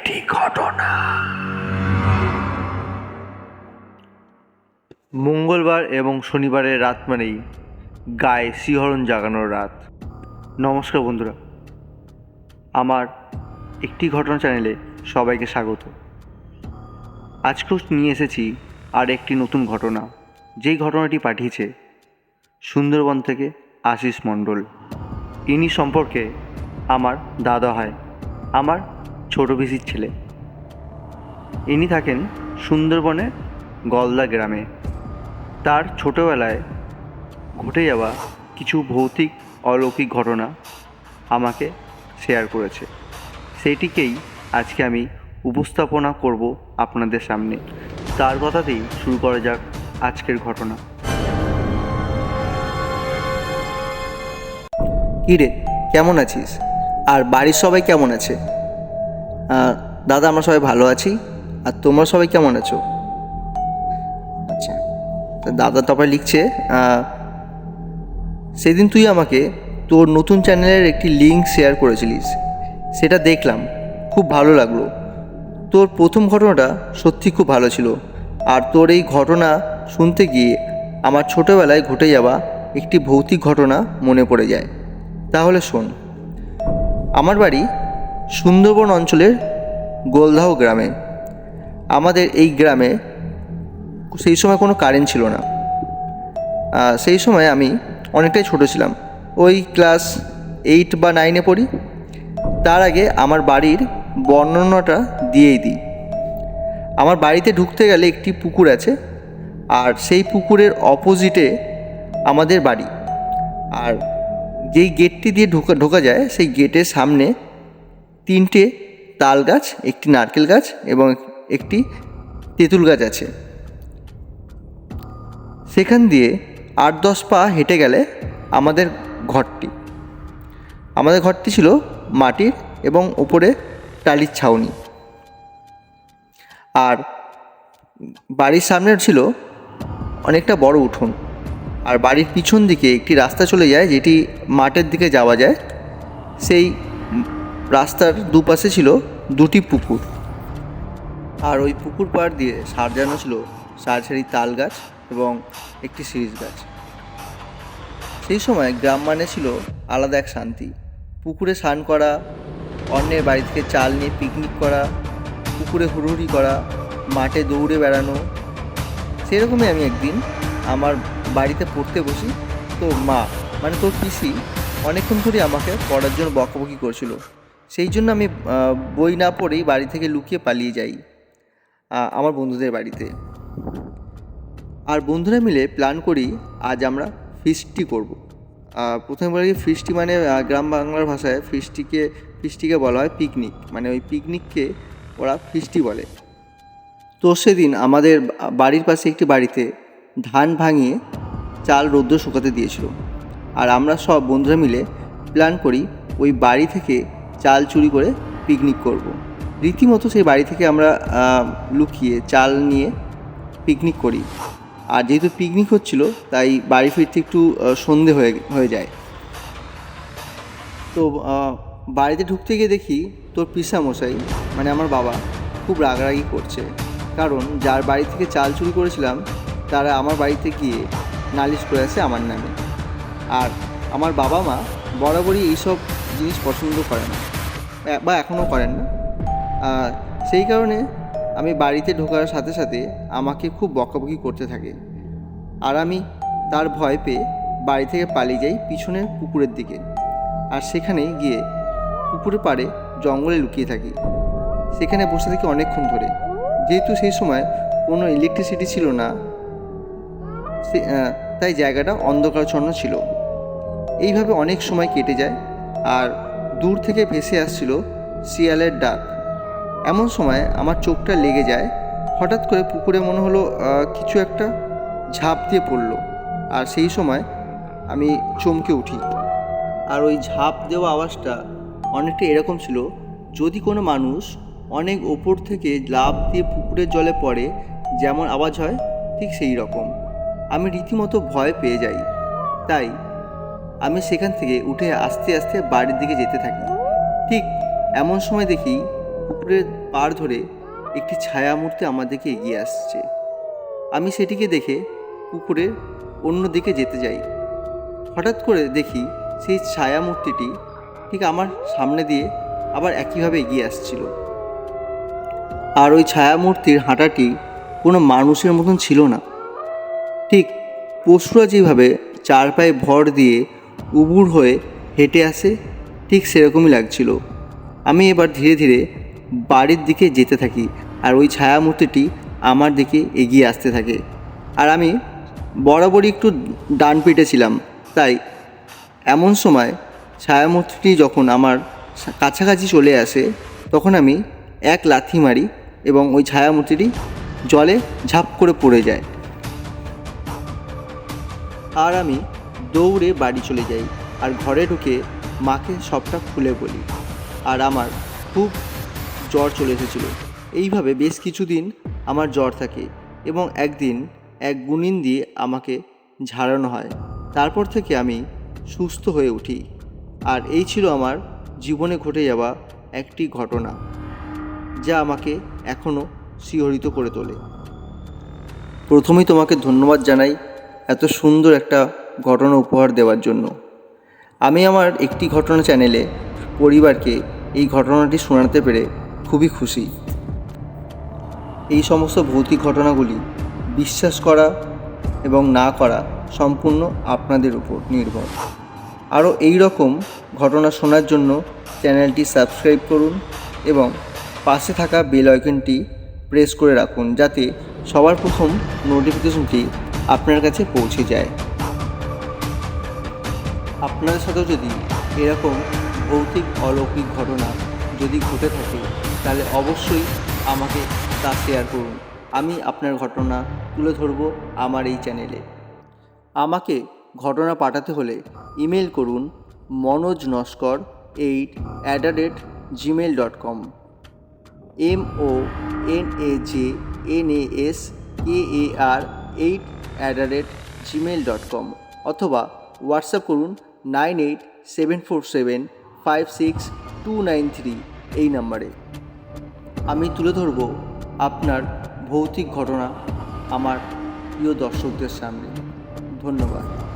একটি ঘটনা। মঙ্গলবার এবং শনিবারের রাত মানেই গায়ে শিহরণ জাগানোর রাত। নমস্কার বন্ধুরা, আমার একটি ঘটনা চ্যানেলে সবাইকে স্বাগত। আজকেও নিয়ে এসেছি আর একটি নতুন ঘটনা। যেই ঘটনাটি পাঠিয়েছে সুন্দরবন থেকে আশিস মণ্ডল। ইনি সম্পর্কে আমার দাদা হয়। আমার ছোট পিসির ছেলে। ইনি থাকেন সুন্দরবনে গলদা গ্রামে। তার ছোটোবেলায় ঘটে যাওয়া কিছু ভৌতিক অলৌকিক ঘটনা আমাকে শেয়ার করেছে। সেইটিকেই আজকে আমি উপস্থাপনা করব আপনাদের সামনে। তার কথাতেই শুরু করা যাক আজকের ঘটনা। কী রে কেমন আছিস? আর বাড়ির সবাই কেমন আছে? দাদা, আমরা সবাই ভালো আছি। আর তোমরা সবাই কেমন আছো? আচ্ছা দাদা তারপরে লিখছে সেদিন তুই আমাকে তোর নতুন চ্যানেলের একটি লিঙ্ক শেয়ার করেছিলিস। সেটা দেখলাম, খুব ভালো লাগল। তোর প্রথম ঘটনাটা সত্যি খুব ভালো ছিল। আর তোর এই ঘটনা শুনতে গিয়ে আমার ছোটোবেলায় ঘটে যাওয়া একটি ভৌতিক ঘটনা মনে পড়ে যায়। তাহলে শোন, আমার বাড়ি সুন্দরবন অঞ্চলের গোলদাহ গ্রামে। আমাদের এই গ্রামে সেই সময় কোনো কারেন্ট ছিল না। সেই সময় আমি অনেকটাই ছোট ছিলাম। ওই ক্লাস এইট বা নাইনে পড়ি। তার আগে আমার বাড়ির বর্ণনাটা দিয়েই দিই। আমার বাড়িতে ঢুকতে গেলে একটি পুকুর আছে আর সেই পুকুরের অপোজিটে আমাদের বাড়ি। আর যেই গেটটি দিয়ে ঢোকা ঢোকা যায়, সেই গেটের সামনে তিনটে তাল গাছ, একটি নারকেল গাছ এবং একটি তেঁতুল গাছ আছে। সেখান দিয়ে আট দশ পা হেঁটে গেলে আমাদের ঘরটি। আমাদের ঘরটি ছিল মাটির এবং ওপরে টালির ছাউনি। আর বাড়ির সামনে ছিল অনেকটা বড় উঠোন। আর বাড়ির পিছন দিকে একটি রাস্তা চলে যায়, যেটি মাঠের দিকে যাওয়া যায়। সেই রাস্তার দুপাশে ছিল দুটি পুকুর। আর ওই পুকুর পাড় দিয়ে সাজানো ছিল সারি তাল গাছ এবং একটি সিরিজ গাছ। সেই সময় গ্রাম মানে ছিল আলাদা এক শান্তি। পুকুরে স্নান করা, অন্যের বাড়ি থেকে চাল নিয়ে পিকনিক করা, পুকুরে হুড়হুড়ি করা, মাঠে দৌড়ে বেড়ানো। সেরকমই আমি একদিন আমার বাড়িতে পড়তে বসি তো মা মানে তোর পিসি, অনেকক্ষণ ধরে আমাকে পড়ার জন্য বকাবকি করছিল। সেই জন্য আমি বই না পড়েই বাড়ি থেকে লুকিয়ে পালিয়ে যাই আমার বন্ধুদের বাড়িতে। আর বন্ধুরা মিলে প্ল্যান করি আজ আমরা ফিস্টি করব। প্রথমে বলি ফিস্টি মানে গ্রাম বাংলার ভাষায় ফিস্টিকে ফিস্টিকে বলা হয় পিকনিক মানে ওই পিকনিককে ওরা ফিস্টি বলে। তো সেদিন আমাদের বাড়ির পাশে একটি বাড়িতে ধান ভাঙিয়ে চাল রৌদ্র শুকাতে দিয়েছিল। আর আমরা সব বন্ধুরা মিলে প্ল্যান করি ওই বাড়ি থেকে চাল চুরি করে পিকনিক করব। রীতিমতো সেই বাড়ি থেকে আমরা লুকিয়ে চাল নিয়ে পিকনিক করি। আর যেহেতু পিকনিক হচ্ছিল, তাই বাড়ি ফিরতে একটু সন্ধে হয়ে হয়ে যায়। তো বাড়িতে ঢুকতে গিয়ে দেখি তোর মশাই মানে আমার বাবা, খুব রাগারাগি করছে। কারণ যার বাড়ি থেকে চাল চুরি করেছিলাম, তারা আমার বাড়িতে গিয়ে নালিশ করে আসে আমার নামে। আর আমার বাবা মা বরাবরই এইসব জিনিস পছন্দ করে না। বা এখনও করেন না। সেই কারণে আমি বাড়িতে ঢোকার সাথে সাথে আমাকে খুব বকাবকি করতে থাকে। আর আমি তার ভয় পেয়ে বাড়ি থেকে পালিয়ে যাই পিছনের পুকুরের দিকে। আর সেখানে গিয়ে পুকুরের পাড়ে জঙ্গলে লুকিয়ে থাকি। সেখানে বসে থাকি অনেকক্ষণ ধরে। যেহেতু সেই সময় কোনো ইলেকট্রিসিটি ছিল না তাই জায়গাটা অন্ধকারচ্ছন্ন ছিল। এইভাবে অনেক সময় কেটে যায়। আর দূর থেকে ভেসে আসছিল শিয়ালের ডাক। এমন সময় আমার চোখটা লেগে যায়, হঠাৎ করে পুকুরে মনে হলো কিছু একটা ঝাঁপ দিয়ে পড়ল। আর সেই সময় আমি চমকে উঠি। আর ওই ঝাঁপ দেওয়া আওয়াজটা অনেকটা এরকম ছিল, যদি কোনো মানুষ অনেক ওপর থেকে লাফ দিয়ে পুকুরের জলে পড়ে, যেমন আওয়াজ হয়, ঠিক সেই রকম। আমি রীতিমতো ভয় পেয়ে যাই। তাই আমি সেখান থেকে উঠে আস্তে আস্তে বাড়ির দিকে যেতে থাকি। ঠিক এমন সময় দেখি পুকুরের পাড় ধরে একটি ছায়ামূর্তি আমার দিকে এগিয়ে আসছে। আমি সেটিকে দেখে পুকুরের অন্য দিকে যেতে যাই। হঠাৎ করে দেখি সেই ছায়ামূর্তিটি ঠিক আমার সামনে দিয়ে আবার একইভাবে এগিয়ে আসছিল। আর ওই ছায়ামূর্তির হাঁটাটি কোনো মানুষের মতন ছিল না। ঠিক পশুরা যেভাবে চার পায়ে ভর দিয়ে উবুর হয়ে হেঁটে আসে, ঠিক সেরকমই লাগছিল। আমি এবার ধীরে ধীরে বাড়ির দিকে যেতে থাকি আর ওই ছায়ামূর্তিটি আমার দিকে এগিয়ে আসতে থাকে। আর আমি বরাবরই একটু ডান পিটে ছিলাম, তাই এমন সময় ছায়ামূর্তিটি যখন আমার কাছাকাছি চলে আসে, তখন আমি এক লাথি মারি এবং ওই ছায়ামূর্তিটি জলে ঝাঁপ করে পড়ে যায়। আর আমি দৌড়ে বাড়ি চলে যাই আর ঘরে ঢুকে মাকে সবটা খুলে বলি। আর আমার খুব জ্বর চলে এসেছিল। এইভাবে বেশ কিছুদিন আমার জ্বর থাকে এবং একদিন এক গুণিন দিয়ে আমাকে ঝাড়ানো হয়। তারপর থেকে আমি সুস্থ হয়ে উঠি। আর এই ছিল আমার জীবনে ঘটে যাওয়া একটি ঘটনা, যা আমাকে এখনও শিহরিত করে তোলে। প্রথমেই তোমাকে ধন্যবাদ জানাই এত সুন্দর একটা ঘটনা উপহার দেওয়ার জন্য। আমি আমার একটি ঘটনা চ্যানেলে পরিবারকে এই ঘটনাটি শোনাতে পেরে খুবই খুশি। এই সমস্ত ভৌতিক ঘটনাগুলি বিশ্বাস করা এবং না করা সম্পূর্ণ আপনাদের উপর নির্ভর। আরও এই রকম ঘটনা শোনার জন্য চ্যানেলটি সাবস্ক্রাইব করুন এবং পাশে থাকা বেল আইকনটি প্রেস করে রাখুন যাতে সবার প্রথম নোটিফিকেশনটি আপনার কাছে পৌঁছে যায়। আপনাদের সাথেও যদি এরকম ভৌতিক অলৌকিক ঘটনা যদি ঘটে থাকে, তাহলে অবশ্যই আমাকে তা শেয়ার করুন। আমি আপনার ঘটনা তুলে ধরবো আমার এই চ্যানেলে আমাকে ঘটনা পাঠাতে হলে ইমেল করুন Manoj Naskar eight at the rate Gmail dot com M O N A J N A S K A R eight at the rate Gmail dot com অথবা হোয়াটসঅ্যাপ করুন nine eight seven four seven five six two nine three এই নাম্বারে। আমি তুলে ধরব আপনার ভৌতিক ঘটনা আমার প্রিয় দর্শকদের সামনে। ধন্যবাদ।